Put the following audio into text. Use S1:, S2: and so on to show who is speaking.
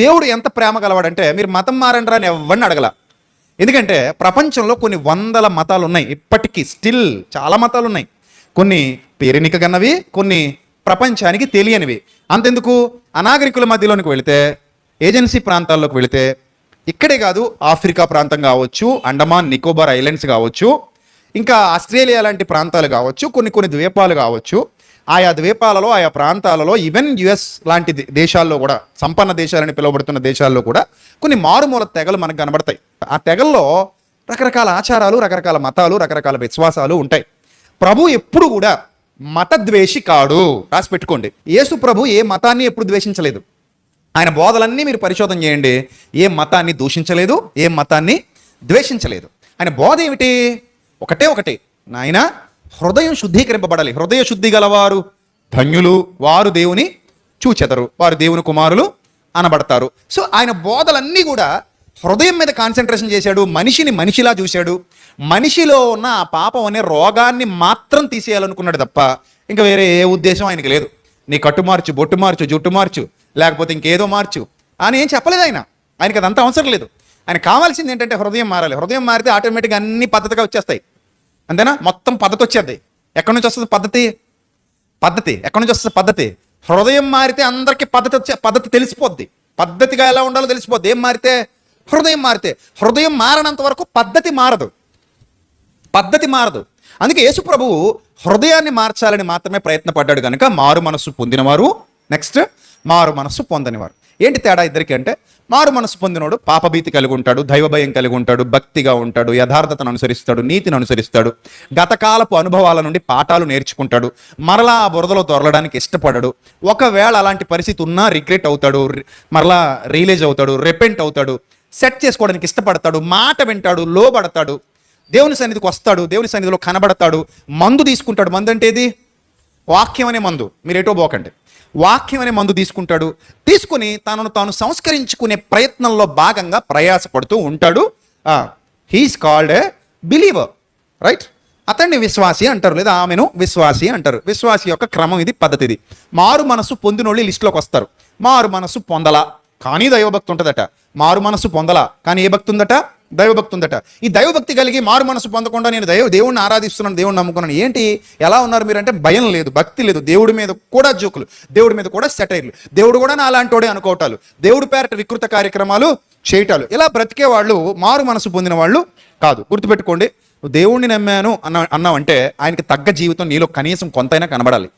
S1: దేవుడు ఎంత ప్రేమ గలవాడంటే మీరు మతం మారండి అని ఎవరిని అడగల. ఎందుకంటే ప్రపంచంలో కొన్ని వందల మతాలు ఉన్నాయి ఇప్పటికీ స్టిల్ చాలా మతాలు ఉన్నాయి కొన్ని పేరెనిక గన్నవి కొన్ని ప్రపంచానికి తెలియనివి. అంతెందుకు? అనాగరికుల మధ్యలోనికి వెళితే ఏజెన్సీ ప్రాంతాల్లోకి వెళితే ఇక్కడే కాదు ఆఫ్రికా ప్రాంతం కావచ్చు అండమాన్ నికోబార్ ఐలాండ్స్ కావచ్చు ఇంకా ఆస్ట్రేలియా లాంటి ప్రాంతాలు కావచ్చు కొన్ని కొన్ని ద్వీపాలు కావచ్చు ఆయా ద్వీపాలలో ఆయా ప్రాంతాలలో ఈవెన్ యుఎస్ లాంటి దేశాల్లో కూడా సంపన్న దేశాలని పిలువబడుతున్న దేశాల్లో కూడా కొన్ని మారుమూల తెగలు మనకు కనబడతాయి. ఆ తెగల్లో రకరకాల ఆచారాలు రకరకాల మతాలు రకరకాల విశ్వాసాలు ఉంటాయి. ప్రభు ఎప్పుడు కూడా మత ద్వేషి కాడు. రాసి పెట్టుకోండి. యేసు ప్రభు ఏ మతాన్ని ఎప్పుడు ద్వేషించలేదు. ఆయన బోధలన్నీ మీరు పరిశోధన చేయండి. ఏ మతాన్ని దూషించలేదు ఏ మతాన్ని ద్వేషించలేదు. ఆయన బోధ ఏమిటి? ఒకటే ఒకటి. నాయనా హృదయం శుద్ధీకరింపబడాలి. హృదయ శుద్ధి గలవారు ధన్యులు. వారు దేవుని చూచెదరు. వారు దేవుని కుమారులు అనబడతారు. సో ఆయన బోధలన్నీ కూడా హృదయం మీద కాన్సన్ట్రేషన్ చేశాడు. మనిషిని మనిషిలా చూశాడు. మనిషిలో ఉన్న ఆ పాపం అనే రోగాన్ని మాత్రం తీసేయాలనుకున్నాడు తప్ప ఇంకా వేరే ఏ ఉద్దేశం ఆయనకి లేదు. నీ కట్టు మార్చు బొట్టు మార్చు జుట్టు మార్చు లేకపోతే ఇంకేదో మార్చు అని ఏం చెప్పలేదు ఆయన. ఆయనకి అదంతా అవసరం లేదు. ఆయన కావాల్సింది ఏంటంటే హృదయం మారాలి. హృదయం మారితే ఆటోమేటిక్గా అన్ని పద్ధతిగా వచ్చేస్తాయి. అంతేనా? మొత్తం పద్ధతి వచ్చేది. ఎక్కడి నుంచి వస్తుంది పద్ధతి? పద్ధతి. ఎక్కడి నుంచి వస్తుంది పద్ధతి? హృదయం మారితే అందరికీ పద్ధతి వచ్చే పద్ధతి తెలిసిపోద్ది. పద్ధతిగా ఎలా ఉండాలో తెలిసిపోద్ది. ఏం మారితే? హృదయం మారితే. హృదయం మారనంత వరకు పద్ధతి మారదు. పద్ధతి మారదు. అందుకే యేసు ప్రభువు హృదయాన్ని మార్చాలని మాత్రమే ప్రయత్నపడ్డాడు కనుక మారు మనస్సు పొందినవారు. నెక్స్ట్ మారు మనస్సు పొందనివారు. ఏంటి తేడా ఇద్దరికి అంటే మారు మనసు పొందినోడు పాపభీతి కలిగి ఉంటాడు దైవభయం కలిగి ఉంటాడు భక్తిగా ఉంటాడు యథార్థతను అనుసరిస్తాడు నీతిని అనుసరిస్తాడు గతకాలపు అనుభవాల నుండి పాఠాలు నేర్చుకుంటాడు మరలా ఆ బురదలో తొరలడానికి ఇష్టపడడు. ఒకవేళ అలాంటి పరిస్థితి ఉన్నా రిగ్రెట్ అవుతాడు మరలా రియలైజ్ అవుతాడు రెపెంట్ అవుతాడు సెట్ చేసుకోవడానికి ఇష్టపడతాడు మాట వింటాడు లోబడతాడు దేవుని సన్నిధికి వస్తాడు దేవుని సన్నిధిలో కనబడతాడు మందు తీసుకుంటాడు. మందు అంటే ఏది? వాక్యం అనే మందు. మీరు ఎటో పోకండి. వాక్యం అనే మందు తీసుకుంటాడు. తీసుకుని తనను తాను సంస్కరించుకునే ప్రయత్నంలో భాగంగా ప్రయాసపడుతూ ఉంటాడు. He's called a believer right అతన్ని విశ్వాసి అంటారు లేదా ఆమెను విశ్వాసి అంటారు. విశ్వాసి యొక్క క్రమం ఇది పద్ధతి ఇది. మారు మనసు పొందినోళ్ళు లిస్టులోకి వస్తారు. మారు మనసు పొందలా కానీ దైవభక్తి ఉంటుందట. మారు మనసు పొందలా కానీ ఏ భక్తి ఉందట? దైవభక్తి ఉందట ఈ దైవభక్తి కలిగి మారు మనసు పొందకుండా నేను దైవ దేవుణ్ణి ఆరాధిస్తున్నాను దేవుడిని నమ్ముకున్నాను. ఏంటి? ఎలా ఉన్నారు మీరు అంటే భయం లేదు భక్తి లేదు. దేవుడి మీద కూడా జోకులు దేవుడి మీద కూడా సెటైర్లు. దేవుడు కూడా నా అలాంటోడే అనుకోవటాలు. దేవుడి పేరట వికృత కార్యక్రమాలు చేయటాలు. ఇలా బ్రతికే వాళ్ళు మారు మనసు పొందిన వాళ్ళు కాదు. గుర్తుపెట్టుకోండి దేవుణ్ణి నమ్మాను అన్న అన్నావంటే ఆయనకి తగ్గ జీవితం నీలో కనీసం కొంతైనా కనబడాలి.